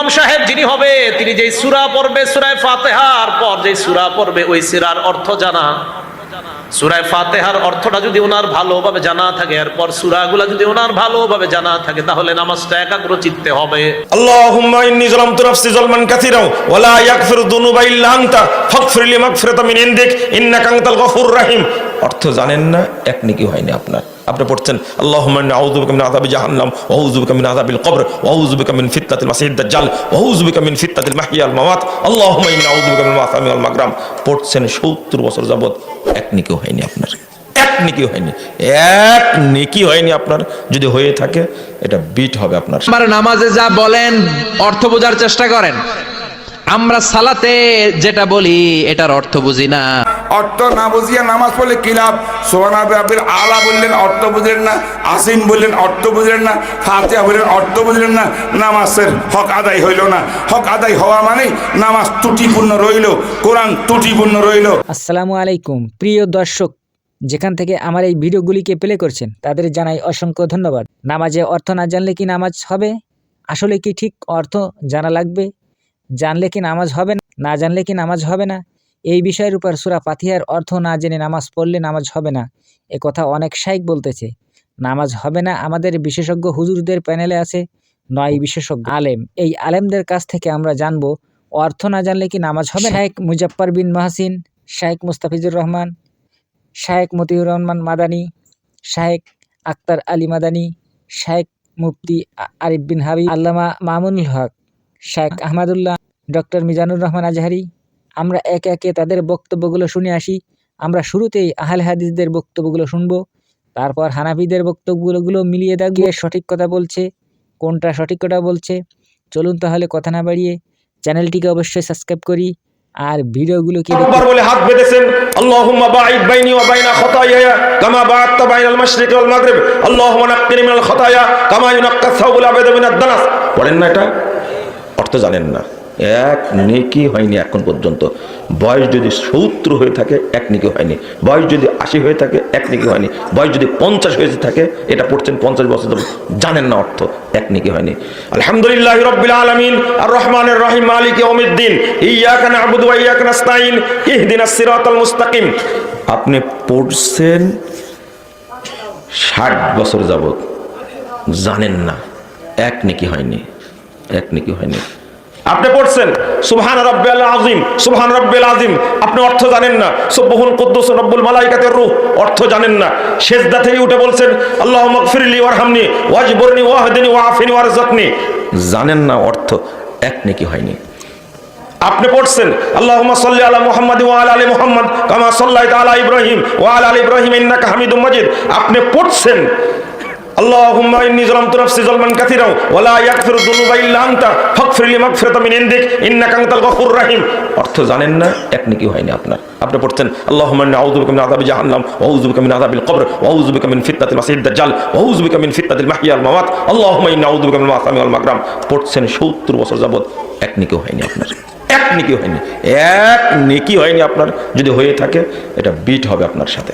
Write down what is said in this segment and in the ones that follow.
ইমাম সাহেব যিনি হবে, তিনি যে সুরা পড়বে সুরায় ফাতেহার পর যে সুরা পড়বে ওই সিরার অর্থ জানা। সুরায় ফাতেহার অর্থটা যদি ওনার ভালোভাবে জানা থাকে, এরপর সুরা গুলা যদি ওনার ভালোভাবে জানা থাকে, তাহলে নামাজটা একাগ্র চিত্তে হবে। আল্লাহুম্মা ইন্নি যালামতু নাফসি যালমান কাসীরা ওয়া লা ইয়াগফিরু যুনুবা ইল্লা আনতা, ফাগফির লি মাগফিরাতাম মিন ইনদিক, ইন্নাকা আনতাল গফুর রাহিম। অর্থ জানেন না একনিকি হয়নি আপনার। আপনি পড়ছেন পড়ছেন 70 বছর যাবত এক নেকি হয়নি আপনার, এক নেকি হয়নি, এক নেকি হয়নি আপনার। যদি হয়ে থাকে, এটা বিট হবে আপনার। নামাজে যা বলেন, অর্থ বোঝার চেষ্টা করেন। আমরা সালাতে যেটা বলি, এটার অর্থ বুঝি না। অর্থ না বুঝিয়া নামাজ পড়লে কি লাভ? আলা বললেন, অর্থ বুঝলেন না। আসিন বললেন, অর্থ বুঝলেন না। ফাতিহা বললেন, অর্থ বুঝলেন না। নামাজের হক আদায় হইল না। হক আদায় হওয়া মানে নামাজ ত্রুটিপূর্ণ রইল, কোরআন ত্রুটিপূর্ণ রইল। আসসালামু আলাইকুম। প্রিয় দর্শক, যেখান থেকে আমার এই ভিডিওগুলিকে প্লে করছেন, তাদের জানাই অসংখ্য ধন্যবাদ। নামাজে অর্থ না জানলে কি নামাজ হবে? আসলে কি ঠিক অর্থ জানা লাগবে? জানলে কি নামাজ হবে না? না জানলে কি নামাজ হবে না? এই বিষয়ের উপর সুরা পাথিয়ার অর্থ না জেনে নামাজ পড়লে নামাজ হবে না। এ কথা অনেক শাইক বলতেছে। নামাজ হবে না আমাদের বিশেষজ্ঞ হুজুরদের প্যানেলে আছে, নয় বিশেষজ্ঞ আলেম। এই আলেমদের কাছ থেকে আমরা জানব, অর্থ না জানলে কি নামাজ হবে না? শায়েখ মুজাফফর বিন মাহসিন শায়েখ মুস্তাফিজুর রহমান শায়েখ মতিউর রহমান মাদানী শায়েখ আক্তার আলী মাদানী শায়েখ মুফতি আরিফ বিন হাবিব, আল্লামা মামুনুল হক শায়েখ আহমদুল্লাহ, ডক্টর মিজানুর রহমান আজহারি আমরা একে একে তাদের বক্তব্যগুলো শুনে আসি। আমরা শুরুতেই আহলে হাদিসদের বক্তব্যগুলো শুনব। তারপর হানাফিদের বক্তব্যগুলো মিলিয়ে দেখবে সঠিক কথা বলছে, কোনটা সঠিক কথা বলছে। চলুন তাহলে কথা না বাড়িয়ে চ্যানেলটিকে অবশ্যই সাবস্ক্রাইব করি আর দেখতে একবার বলে হাত বেঁধেছেন। আল্লাহুম্মা বাঈদ বাইনি ওয়া বাইনা খাতায়ায়া কামা বাআদতা বাইনাল মাশরিকি ওয়াল মাগরিব। আল্লাহুম্মা নাক্কিনি মিনাল খাতায়া কামা ইউনাক্কা সাওবুল আবাদ মিনাদ দানাস। পড়েন না এটা? অর্থ জানেন না। এক নেকি হয়নি এখন পর্যন্ত। বয়স যদি সত্তর হয়ে থাকে, এক নেকি হয়নি। বয়স যদি আশি হয়ে থাকে, এক নেকি হয়নি। বয়স যদি পঞ্চাশ হয়ে থাকে, এটা পড়ছেন পঞ্চাশ বছর জানেন না অর্থ, এক নেকি হয়নি। আলহামদুলিল্লাহ রব্বিল আলামিন আর রহমানের রহিম, মালিক ইয়াউমিদ্দিন। ইয়াকা না'বুদু ওয়া ইয়াকা নাস্তাইন ইহদিনাস সিরাতাল মুস্তাকিম। আপনি পড়ছেন ষাট বছর যাবত জানেন না, এক নেকি হয়নি, এক নেকি হয়নি। আপনি পড়ছেন, সুবহান রাব্বিল আযীম, সুবহান রাব্বিল আযীম। আপনি অর্থ জানেন না। সুবহুল কুদ্দুস রব্বুল মালাইকাতির রূহ, অর্থ জানেন না। সেজদা থেকে উঠে বলছেন, আল্লাহুম্মা গফিরলি ওয়ারহামনি, ওয়াজবুরনি, ওয়াহদিনি, ওয়াআফিনি, ওয়ারযাকনি। জানেন না অর্থ, এক নেকি হয়নি। আপনি পড়ছেন, আল্লাহুম্মা সাল্লি আলা মুহাম্মাদ ওয়া আলা আলি মুহাম্মাদ কামা সাল্লাইতা আলা ইব্রাহিম, ওয়া আলা আলি ইব্রাহিম ইন্নাকা হামিদুম মাজিদ। আপনি পড়ছেন اللهم اني ظلمت نفسي ظلما كثيرا ولا يغفر الذنوب الا انت فاغفر لي مغفرة من عندك انك انت الغفور الرحيم অর্থ জানেন না এক নেকি হয়নি আপনার আপনি পড়ছেন আল্লাহুম্মা ইন্নী আউযু বিকা মিন আযাবি জাহান্নাম ওয়া আউযু বিকা মিন আযাবিল কবর ওয়া আউযু বিকা মিন ফিতনাতিল মাসিহিদ দাজ্জাল ওয়া আউযু বিকা মিন ফিতনাতিল মাহইয়া ওয়াল মামাত আল্লাহুম্মা ইন্নী আউযু বিকা মিনাল মাসামি ওয়াল মাগরাম পড়ছেন 70 বছর যাবত এক নেকি হয়নি আপনার এক নেকি হয়নি এক নেকি হয়নি আপনার যদি হয়ে থাকে এটা বিট হবে আপনার সাথে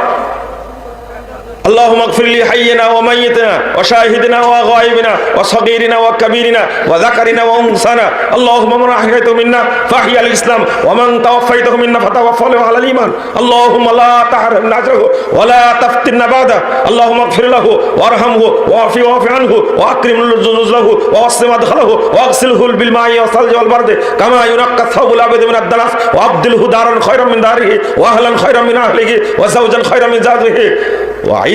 اللهم اغفر لي حينا وميتنا وشاهدنا وغائبنا وصغيرنا وكبيرنا وذكرنا وانثانا اللهم من احييته منا فاحيا الاسلام ومن توفيته منا فتوفى على الايمان اللهم لا تحرمنا اجره ولا تفتنا بعده اللهم اغفر له وارحمه واعف واعف عنه واكرم نزله ووسع مدخله واغسله بالماء والثلج والبرد كما ينقى الثوب الابيض من الدنس وابدله دارا خيرا من داره واهلا خيرا من اهله وزوجا خيرا من زوجه وأعيذه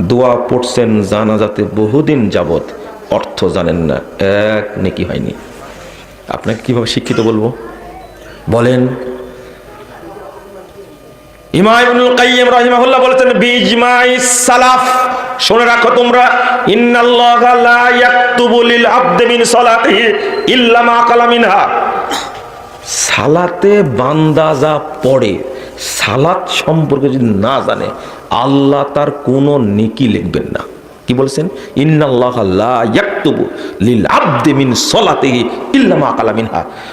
দোয়া পড়ছেন জানাজাতে বহুদিন যাবত অর্থ জানেন না, এক নেকি হয়নি। আপনাকে কীভাবে শিক্ষিত বলব? বলেন। ইমামুল কাইয়্যিম রাহিমাহুল্লাহ বলেছেন, বিজমাই সালাফ শুনে রাখো তোমরা, ইন্নাল্লাহা লা ইয়াকতুবু লিল ইল্লা সালাতে বান্দা যা পড়ে, সালাত সম্পর্কে যদি না জানে, আল্লাহ তার কোনো নেকি লিখবেন না। কি বলছেন? ইন্নাল্লাহ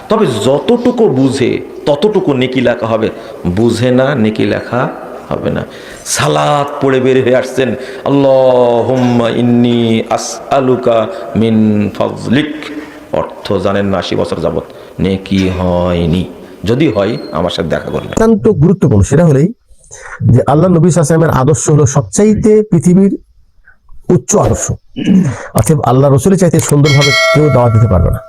তবে যতটুকু বুঝে, ততটুকু নেকি লেখা হবে। বুঝে না, নেকি লেখা হবে না। সালাত পড়ে বের হয়ে আসছেন, আল্লাহুম্মা ইন্নি আসআলুকা মিন ফজলিক। অর্থ জানেন না আশি বছর যাবত নেকি হয়নি। যদি হয় আমার সাথে দেখা করবেন অত্যন্ত গুরুত্বপূর্ণ। সেটা হলেই যে আল্লাহ নবী সালামের আদর্শ হলো সবচাইতে পৃথিবীর উচ্চ আদর্শ। অর্থাৎ আল্লাহ রসুলের চাইতে সুন্দরভাবে কেউ দাওয়াত দিতে পারবে না।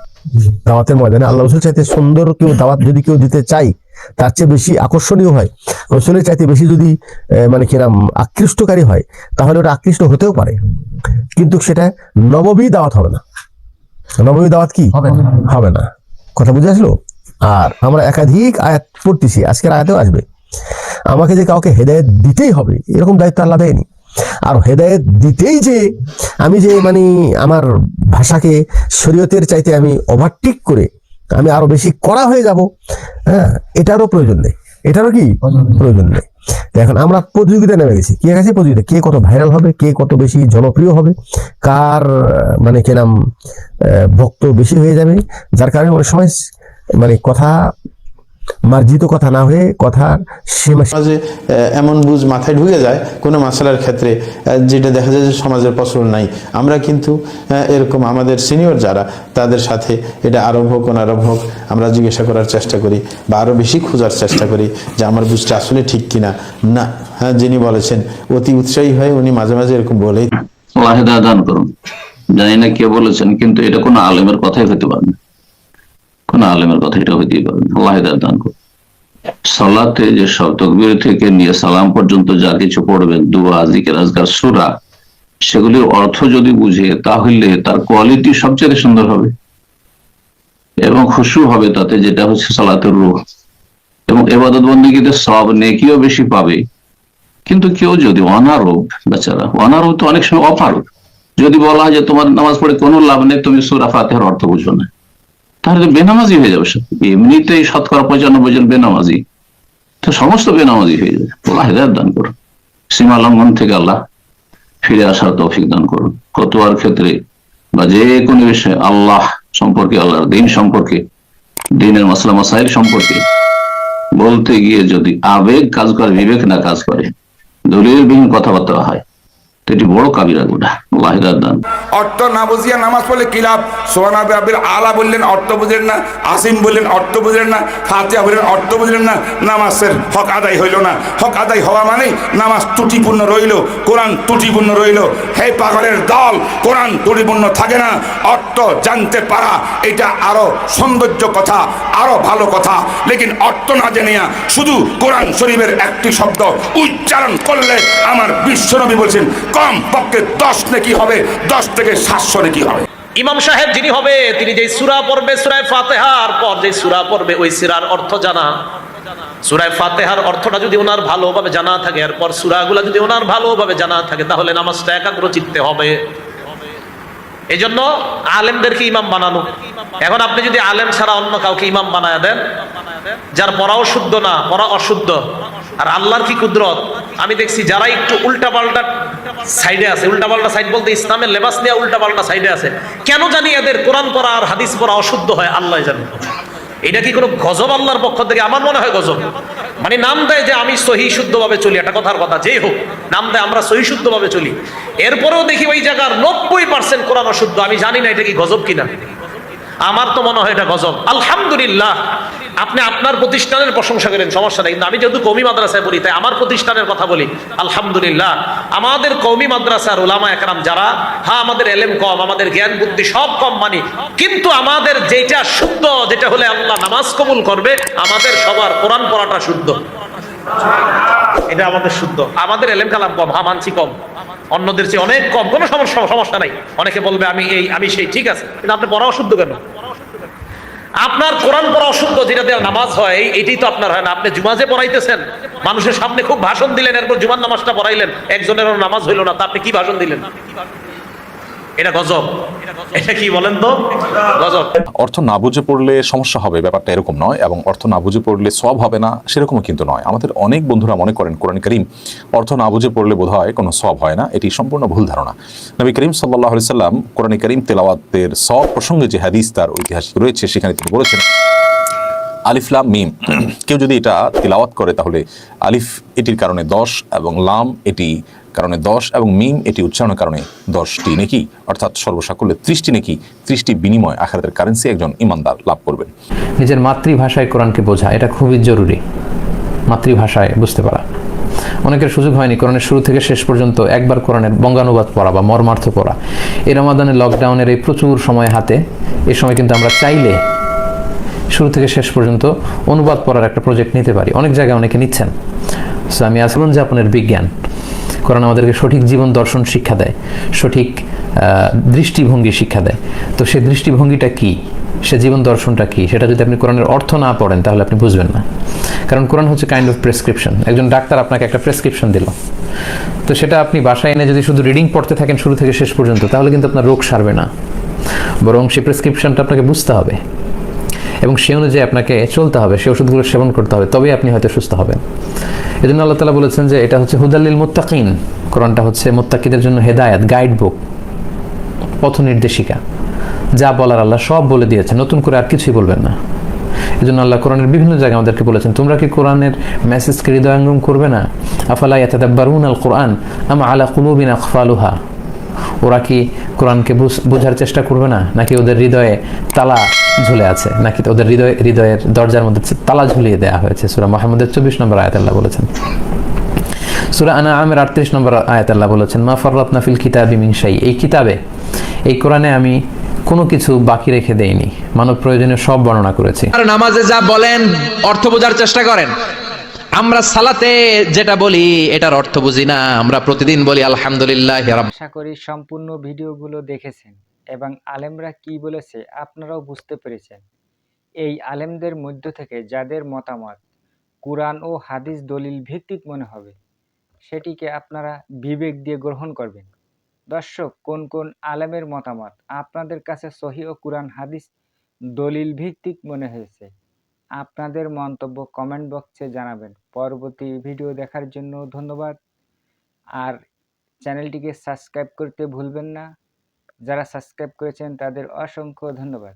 দাওয়াতের ময়দানে আল্লাহ রসুল চাইতে সুন্দর কেউ দাওয়াত যদি কেউ দিতে চাই তার চেয়ে বেশি আকর্ষণীয় হয়। রসুলের চাইতে বেশি যদি আহ, মানে কিরাম আকৃষ্টকারী হয় তাহলে ওটা আকৃষ্ট হতেও পারে। কিন্তু সেটা নববী দাওয়াত হবে না। নবমী দাওয়াত কি? হবে না। কথা বুঝে আসলো? আর আমরা একাধিক আয়াত পড়তেছি আজকের আয়াতেও আসবে। আমাকে যে কাউকে হেদায়েত দিতেই হবে এরকম দায়িত্ব আল্লাহ দেয়নি। আর হেদায়েত দিতেই যে আমি যে মানে আমার ভাষাকে শরীয়তের চাইতে আমি ওভারটেক করে আমি আরও বেশি করা হয়ে যাব হ্যাঁ এটারও প্রয়োজন নেই। এটারও কি? প্রয়োজন নেই। তো এখন আমরা প্রতিযোগিতা নেমে গেছি। কে গেছে প্রতিযোগিতা? কে কত ভাইরাল হবে? কে কত বেশি জনপ্রিয় হবে? কার মানে কেনাম ভক্ত বেশি হয়ে যাবে? যার কারণে অনেক সময় মানে কথা মার্জিত কথা না হয়ে কথার সীমা সমাজে এমন বুঝ মাথায় ঢুকে যায় কোনো মশলার ক্ষেত্রে যেটা দেখা যায় যে সমাজের প্রচলন নাই। আমরা কিন্তু এরকম আমাদের সিনিয়র যারা তাদের সাথে এটা আরম্ভ হোক অনারম্ভ হোক আমরা জিজ্ঞাসা করার চেষ্টা করি বা আরও বেশি খোঁজার চেষ্টা করি যে আমার বুঝটা আসলে ঠিক কিনা। না হ্যাঁ যিনি বলেছেন অতি উৎসাহী হয়ে উনি মাঝে মাঝে এরকম বলেই দান করুন। জানি না কে বলেছেন কিন্তু এটা কোনো আলেমের কথাই হতে পারে না। কোন আলেমের কথা, এটা হইতেই পারে আল্লাহ হেদায়েত দান করুন সালাতে যে সব তকবীর থেকে নিয়ে সালাম পর্যন্ত যা কিছু পড়বেন, দুয়া, জিকের, আজকার, সুরা সেগুলির অর্থ যদি বুঝে, তাহলে তার কোয়ালিটি সবচেয়ে সুন্দর হবে। এবং খুশু হবে তাতে, যেটা হচ্ছে সালাতের রূহ এবং এবাদত বন্দীতে সব নেকিও বেশি পাবে। কিন্তু কেউ যদি অনারোগ বেচারা অনারোগ তো অনেক সময় অপারগ যদি বলা হয় যে তোমার নামাজ পড়ে কোনো লাভ নেই, তুমি সুরা ফাতেহার অর্থ বুঝো না। তাহলে বেনামাজি হয়ে যাবে এমনিতেই শতকরা পঁচানব্বই জন বেনামাজি। তো সমস্ত বেনামাজি হয়ে যাবে। আল্লাহ হেদায়ত দান করুন। সীমা লঙ্ঘন থেকে আল্লাহ ফিরে আসার তৌফিক দান করুন। কতোয়ার ক্ষেত্রে বা যে কোনো বিষয়ে আল্লাহ সম্পর্কে, আল্লাহর দিন সম্পর্কে, দিনের মাসলা মাসাইল সম্পর্কে বলতে গিয়ে যদি আবেগ কাজ করে, বিবেক না কাজ করে দলীয় দলীয়বিহীন কথাবার্তা হয় এটি বড় কাবিরা গোটা দান। অর্থ না বুঝিয়া নামাজ পড়লে কিলাপ সোহানা আবির আলা বললেন, অর্থ বুঝলেন না। আসিম বললেন, অর্থ বুঝলেন না। ফাতিয়া বললেন, অর্থ বুঝলেন না। নামাজের হক আদায় হইল না। হক আদায় হওয়া মানেই নামাজ ত্রুটিপূর্ণ রইল, কোরআন ত্রুটিপূর্ণ রইল। হে পাগলের দল, কোরআন ত্রুটিপূর্ণ থাকে না। অর্থ জানতে পারা, এটা আরও সৌন্দর্য কথা, আরও ভালো কথা। লেকিন অর্থ না জেনিয়া শুধু কোরআন শরীফের একটি শব্দ উচ্চারণ করলে আমার বিশ্বনবী বলছেন কম, পক্ষে দশ নাকি হবে, দশ থেকে সাতশো নাকি হবে। ইমাম সাহেব যিনি হবে, তিনি যেই সুরা পড়বে, সুরায় ফাতেহার পর যে সুরা পড়বে, ওই সিরার অর্থ জানা। সুরায় ফাতেহার অর্থটা যদি ওনার ভালোভাবে জানা থাকে, এরপর সুরাগুলা যদি ওনার ভালোভাবে জানা থাকে, তাহলে নামাজটা একাগ্র চিত্তে হবে। এই জন্য আলেমদেরকে ইমাম বানানো? এখন আপনি যদি আলেম ছাড়া অন্য কাউকে ইমাম বানায় দেন, যার পড়াও শুদ্ধ না, পড়া অশুদ্ধ, আর আল্লাহর কি কুদরত? আমি দেখছি যারা একটু উল্টা পাল্টা সাইডে আছে উল্টা পাল্টা সাইড বলতে ইসলামের লেবাস নিয়ে উল্টা পাল্টা সাইডে আছে। কেন জানি এদের কোরআন পড়া আর হাদিস পড়া অশুদ্ধ হয়, আল্লাহ জানে। এটা কি কোনো গজব আল্লাহর পক্ষ থেকে? আমার মনে হয় গজব। মানে নাম দেয় যে আমি সহি শুদ্ধভাবে চলি, একটা কথার কথা, যেই হোক, নাম দেয় আমরা সহি শুদ্ধভাবে চলি। এরপরেও দেখি ওই জায়গার নব্বই পার্সেন্ট কোরআন অশুদ্ধ, আমি জানি না এটা কি গজব কিনা। আমার তো মনে হয় এটা গজব। আলহামদুলিল্লাহ আপনি আপনার প্রতিষ্ঠানের প্রশংসা করেন সমস্যা নেই। কিন্তু আমি যেহেতু কৌমি মাদ্রাসায় বলি তাই আমার প্রতিষ্ঠানের কথা বলি। আলহামদুলিল্লাহ আমাদের কৌমি মাদ্রাসার ওলামা একরাম যারা হ্যাঁ আমাদের এলেম কম আমাদের জ্ঞান বুদ্ধি সব কম মানি কিন্তু আমাদের যেটা শুদ্ধ যেটা হলে আল্লাহ নামাজ কবুল করবে আমাদের সবার কোরআন পড়াটা শুদ্ধ। এটা আমাদের শুদ্ধ। আমাদের এলেম কালাম কম হা মানছি কম। অন্যদের চেয়ে অনেক কম। কোনো সমস্যা সমস্যা নাই। অনেকে বলবে, আমি এই, আমি সেই। ঠিক আছে। কিন্তু আপনি পড়া অশুদ্ধ কেন? আপনার কোরআন পড়া অশুদ্ধ, যেটা দেওয়া নামাজ হয় এটি তো আপনার হয় না। আপনি জুমাজে পড়াইতেছেন। মানুষের সামনে খুব ভাষণ দিলেন, এরপর জুমার নামাজটা পড়াইলেন। একজনের নামাজ হইল না, তা আপনি কি ভাষণ দিলেন? অর্থ না বুঝে পড়লে সমস্যা হবে, ব্যাপারটা এরকম নয়, এবং অর্থ না বুঝে পড়লে সব হবে না, সেরকমও কিন্তু নয়। আমাদের অনেক বন্ধুরা মনে করেন, কোরআন করিম, অর্থ না বুঝে পড়লে বোধ হয় কোনো সব হয় না, এটি সম্পূর্ণ ভুল ধারণা। নবী করিম সাল্লাহ সাল্লাম কোরআন করিম তেলাওয়াতের সব প্রসঙ্গে যে হাদিস তার ঐতিহাসিক রয়েছে, সেখানে তিনি বলেছেন আলিফ, লাম, মিম। কেউ যদি এটা তিলাওয়াত করে, তাহলে আলিফ এটির কারণে দশ এবং লাম এটি কারণে দশ এবং মিম এটি উচ্চারণের কারণে দশটি। নেকি? অর্থাৎ সর্বসাকল্যে ত্রিশটি নেকি, ত্রিশটি বিনিময় আখারাতের কারেন্সি একজন ইমানদার লাভ করবেন। নিজের মাতৃভাষায় কোরআনকে বোঝা, এটা খুবই জরুরি। মাতৃভাষায়, বুঝতে পারা। অনেকের সুযোগ হয়নি কোরআনের শুরু থেকে শেষ পর্যন্ত একবার কোরআনের বঙ্গানুবাদ পড়া বা মর্মার্থ পড়া। এই রমাদানের লকডাউনের এই প্রচুর সময় হাতে এই সময় কিন্তু আমরা চাইলে শুরু থেকে শেষ পর্যন্ত অনুবাদ পড়ার একটা প্রজেক্ট নিতে পারি। অনেক জায়গায় অনেকে নিচ্ছেন। সো আমি আচরণ যাপনের বিজ্ঞান। কোরআন আমাদেরকে সঠিক জীবন দর্শন শিক্ষা দেয়, সঠিক দৃষ্টিভঙ্গি শিক্ষা দেয়। তো সেই দৃষ্টিভঙ্গিটা কি? সে জীবন দর্শনটা কি? সেটা যদি আপনি কোরআনের অর্থ না পড়েন, তাহলে আপনি বুঝবেন না। কারণ কোরআন হচ্ছে কাইন্ড অফ প্রেসক্রিপশন একজন ডাক্তার আপনাকে একটা প্রেসক্রিপশন দিল। তো সেটা আপনি বাসায় এনে যদি শুধু রিডিং পড়তে থাকেন শুরু থেকে শেষ পর্যন্ত, তাহলে কিন্তু আপনার রোগ সারবে না। বরং সেই প্রেসক্রিপশনটা আপনাকে বুঝতে হবে। এবং সে অনুযায়ী আপনাকে চলতে হবে, সেই ওষুধগুলো সেবন করতে হবে, তবেই আপনি হয়তো সুস্থ হবেন। এই জন্য আল্লাহ তালা বলেছেন যে এটা হচ্ছে হুদাল্লিল মুত্তাকিন। কোরআনটা হচ্ছে মুত্তাকিদের জন্য হেদায়াত গাইড বুক পথ নির্দেশিকা। যা বলার আল্লাহ সব বলে দিয়েছে নতুন করে আর কিছুই বলবেন না। এই জন্য আল্লাহ কোরআনের বিভিন্ন জায়গায় আমাদেরকে বলেছেন, তোমরা কি কোরআনের মেসেজকে হৃদয়ঙ্গম করবে না? আফালা ইয়াতাদাব্বারুন আল কোরআন আম আলা কুলুবিন আকফালুহা? ওরা কি কোরআনকে বোঝার চেষ্টা করবে না? নাকি ওদের হৃদয়ে তালা ঝুলে আছে? নাকি ওদের হৃদয়, হৃদয়ের দরজার মধ্যে তালা ঝুলিয়ে দেওয়া হয়েছে? সুরা মোহাম্মদের চব্বিশ নম্বর আয়াত আল্লাহ বলেছেন। সুরা আনা আমের আটত্রিশ নম্বর আয়াত আল্লাহ বলেছেন, মা ফররাত নাফিল কিতাবি মিনসাই এই কিতাবে, এই কোরআনে আমি কোনো কিছু বাকি রেখে দেইনি। মানব প্রয়োজনীয় সব বর্ণনা করেছি। নামাজে যা বলেন, অর্থ বোঝার চেষ্টা করেন। আমরা সালাতে যেটা বলি, এটার অর্থ বুঝি না। আমরা প্রতিদিন বলি, আলহামদুলিল্লাহ আশা করি সম্পূর্ণ ভিডিওগুলো দেখেছেন এবং আলেমরা কি বলেছে আপনারাও বুঝতে পেরেছেন। এই আলেমদের মধ্য থেকে যাদের মতামত কুরআন ও হাদিস দলিল ভিত্তিক মনে হবে, সেটিকে আপনারা বিবেক দিয়ে গ্রহণ করবেন। দর্শক, কোন কোন আলেমের মতামত আপনাদের কাছে সহি ও কুরআন হাদিস দলিল ভিত্তিক মনে হয়েছে? আপনাদের মন্তব্য কমেন্ট বক্সে জানাবেন। পরবর্তী ভিডিও দেখার জন্য ধন্যবাদ। আর চ্যানেলটিকে সাবস্ক্রাইব করতে ভুলবেন না। যারা সাবস্ক্রাইব করেছেন তাদের অসংখ্য ধন্যবাদ।